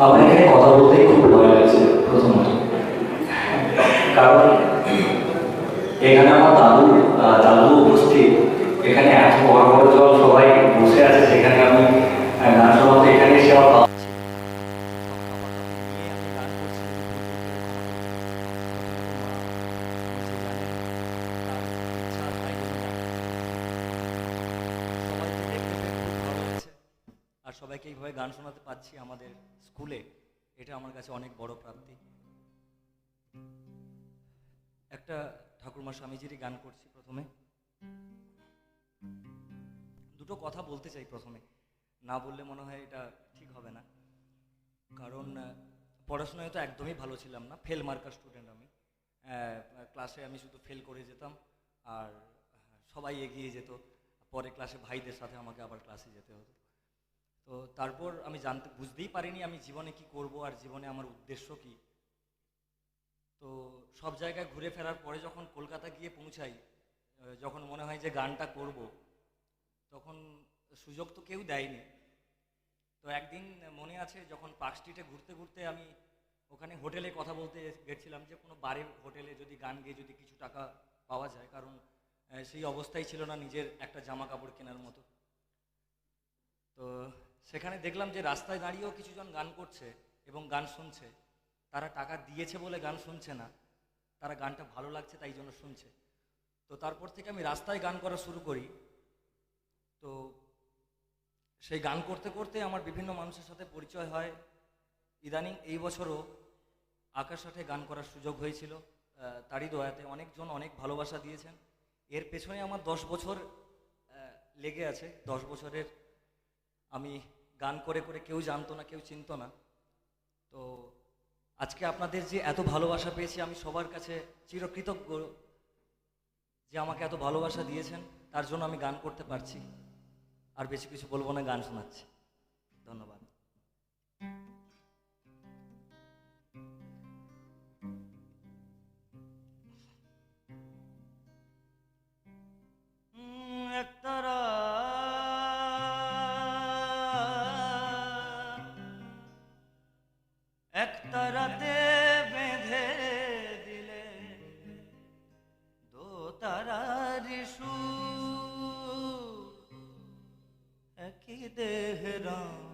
আমার এখানে কথা বলতে খুব ভয় লাগছে প্রথমত। কারণ এখানে আমার দাদু দাদু উপস্থিত। এখানে এত বড় বড় জল সবাই বসে আছে সেখানে আমি আহ, গান শোনাতে এখানে এসে আমার বাবা- সবাইকে দেখতে পেয়ে খুব ভালো লাগছে আর সবাইকে এইভাবে গান পাচ্ছি আমাদের স্কুলে, এটা আমার কাছে অনেক বড় প্রাপ্তি। একটা ঠাকুরমা স্বামীজিরই গান করছি প্রথমে। দুটো কথা বলতে চাই প্রথমে। না বললে মনে হয় এটা ঠিক হবে না। কারণ পড়াশোনায় তো একদমই ভালো ছিলাম না ফেল মার্কার স্টুডেন্ট আমি। ক্লাসে আমি শুধু ফেল করে যেতাম, আর সবাই এগিয়ে যেত। পরে ক্লাসে ভাইদের সাথে আমাকে আবার ক্লাসে যেতে হতো। তো তারপর আমি জানতে, বুঝতেই পারিনি আমি জীবনে কি করব আর জীবনে আমার উদ্দেশ্য কি। তো সব জায়গায় ঘুরে ফেরার পরে যখন কলকাতা গিয়ে পৌঁছাই যখন মনে হয় যে গানটা করব, তখন সুযোগ তো কেউ দেয়নি। তো একদিন মনে আছে যখন পার্ক স্ট্রিটে ঘুরতে ঘুরতে আমি ওখানে হোটেলে কথা বলতে গেছিলাম যে কোনো বারের হোটেলে যদি গান গেয়ে যদি কিছু টাকা পাওয়া যায়, কারণ সেই অবস্থাই ছিল না নিজের একটা জামা কাপড় কেনার মতো। তো সেখানে দেখলাম যে রাস্তায় দাঁড়িয়েও কিছুজন গান করছে এবং গান শুনছে। তারা টাকা দিয়েছে বলে গান শুনছে না। তারা গানটা ভালো লাগছে তাই জন্য শুনছে। তো তারপর থেকে আমি রাস্তায় গান করা শুরু করি। তো সেই গান করতে করতে আমার বিভিন্ন মানুষের সাথে পরিচয় হয়। ইদানিং এই বছরও আকার সাথে গান করার সুযোগ হয়েছিল। তারই দয়াতে অনেকজন অনেক ভালোবাসা দিয়েছেন। এর পেছনে আমার দশ বছর লেগে আছে। দশ বছরের আমি গান করে করে কেউ জানতো না, কেউ চিনতো না। তো আজকে আপনাদের যে এত ভালোবাসা পেয়েছি, আমি সবার কাছে চিরকৃতজ্ঞ যে আমাকে এত ভালোবাসা দিয়েছেন, তার জন্য আমি গান করতে পারছি। আর বেশি কিছু বলব না, গান শোনাচ্ছি। ধন্যবাদ। দেহ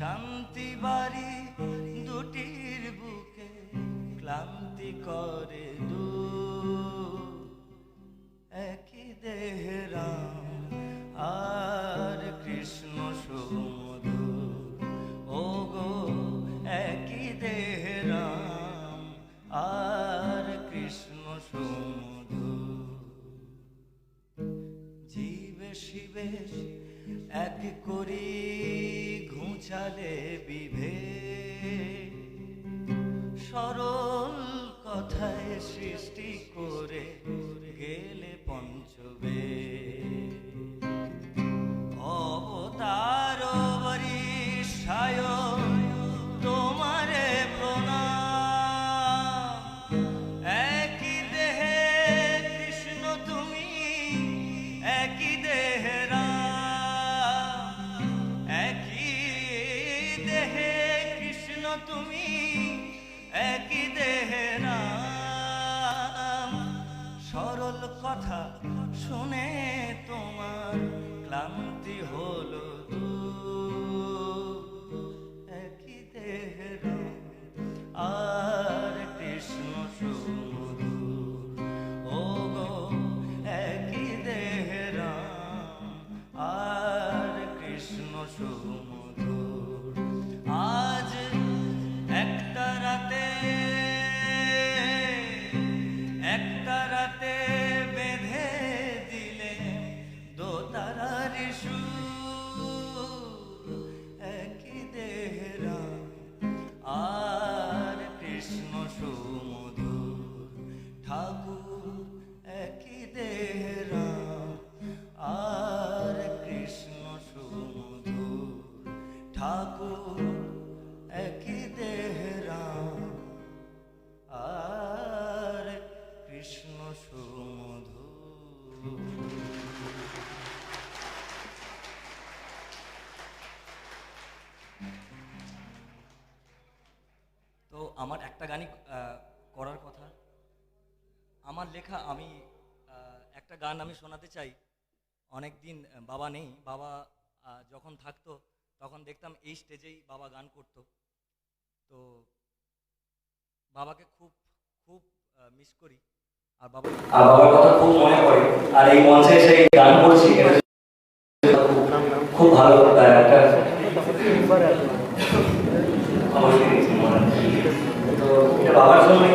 শান্তি বাড়ি দুটির বুকে, ক্লান্তি করে দু একই দেহ রাম আর কৃষ্ণ সুমধু। ও গো একই দেহ রাম আর কৃষ্ণ সুমধু। জীবে শিবে এক করি ঘুঁচালে বিভে সরল কথায় সৃষ্টি করে দেহে কৃষ্ণ তুমি একই দেহে রাম সরল কথা শুনে একই দেহরা। আর কৃষ্ণ সুমধুর তো আমার একটা গানই করার কথা। আমার লেখা আমি একটা গান আমি শোনাতে চাই। অনেক দিন বাবা নেই। বাবা যখন থাকতো তখন দেখতাম এই স্টেজেই বাবা গান করতো। তো বাবাকে খুব খুব মিস করি। আর বাবা আর বাবার কথা খুব মনে পড়ে। আর এই মঞ্চে এসে গান করছি খুব- ভালো একটা। তো এটা বাবার জন্যই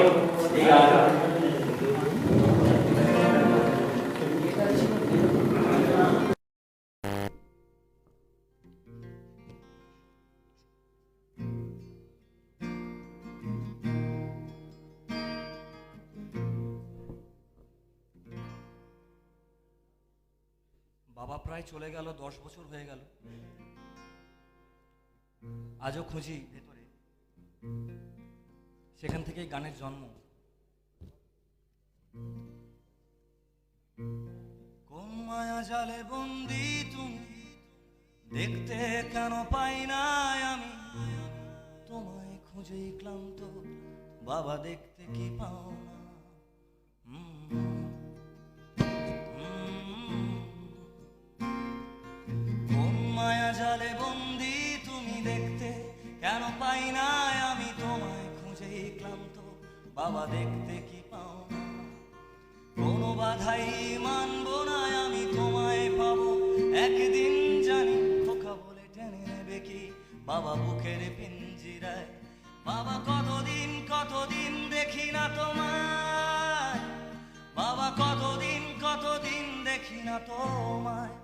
এই গানটা। বাবা প্রায় চলে গেল, দশ বছর হয়ে গেল। আজও খুঁজি ভেতরে। সেখান থেকেই গানের জন্ম। মায়া জালে বন্দি তুমি? দেখতে কেন পাই না আমি? তোমায় খুঁজেই ক্লান্ত, বাবা দেখতে কি পাও না? বাবা দেখতে কি পাও? কোনো বাধাই মানব না, আমি তোমায় পাবো। একদিন জানি খোকা বলে টেনে নেবে কি? বাবা বুকের পিঞ্জিরায়। বাবা কতদিন কতদিন দেখি না তোমায়? বাবা কতদিন কতদিন দেখি না তোমায়?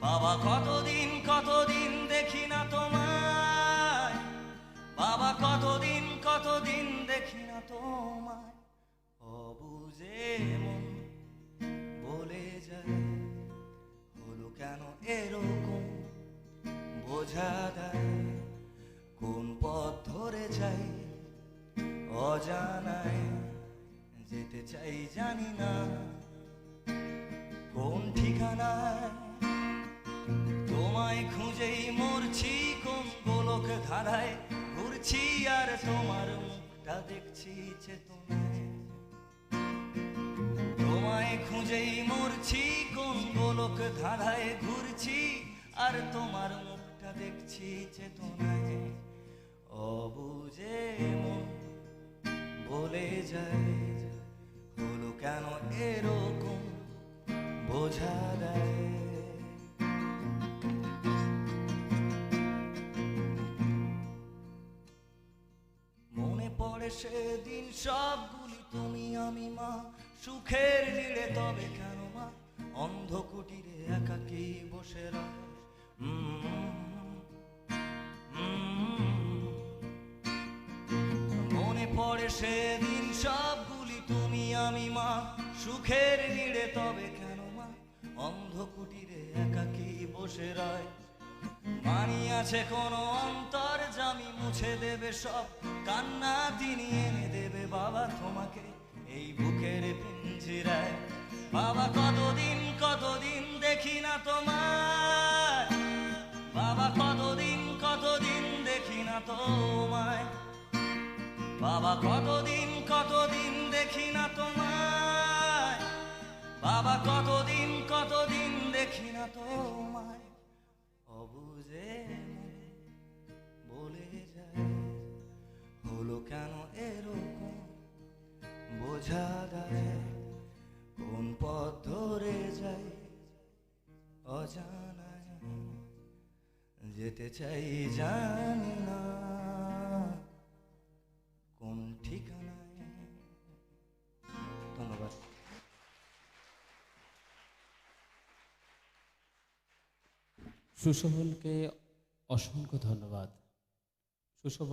বাবা কতদিন কতদিন দেখি না তোমায়? বাবা, কতদিন কতদিন দেখি না তোমায়। অবুঝে মন বলে যায়, হলো কেন এরকম বোঝা দেয় কোন পথ ধরে যাই অজানায়, যেতে চাই জানি না। কোন ঠিকানায় তোমায় খুঁজেই মরছি, কোন গোলক ধারায় ঘুরছি আর তোমার মুখটা দেখছি তোমায় খুঁজেই মরছি, কোন গোলক ধারায় ঘুরছি, আর তোমার মুখটা দেখছি চেতনায় অবুঝে মন বলে যায়, হলো কেন এরকম বোঝা দেয় সেদিন সবগুলি তুমি আমি মা। সুখের নীড়ে তবে কেন মা? অন্ধ কুটিরে একাকি বসে। মনে পড়ে সেদিন সবগুলি তুমি আমি মা। সুখের নীড়ে তবে কেন মা? অন্ধ কুটিরে একাকি বসে রয়? মানি আছে কোনো অন্তর মুছে দেবে সব। কান্না তিনি এনে দেবে, বাবা তোমাকে এই বুকের পিঞ্জিরায়। বাবা, কতদিন কতদিন দেখি না তোমায়। বাবা, কতদিন কতদিন দেখি না তোমায়। বাবা, কতদিন কতদিন দেখি না তোমায়। বাবা, কতদিন কতদিন দেখি না তোমায়। যেতে চাই জানি না কোন ঠিকানায়? ধন্যবাদ। সুশোভনকে অসংখ্য ধন্যবাদ। সুশোভন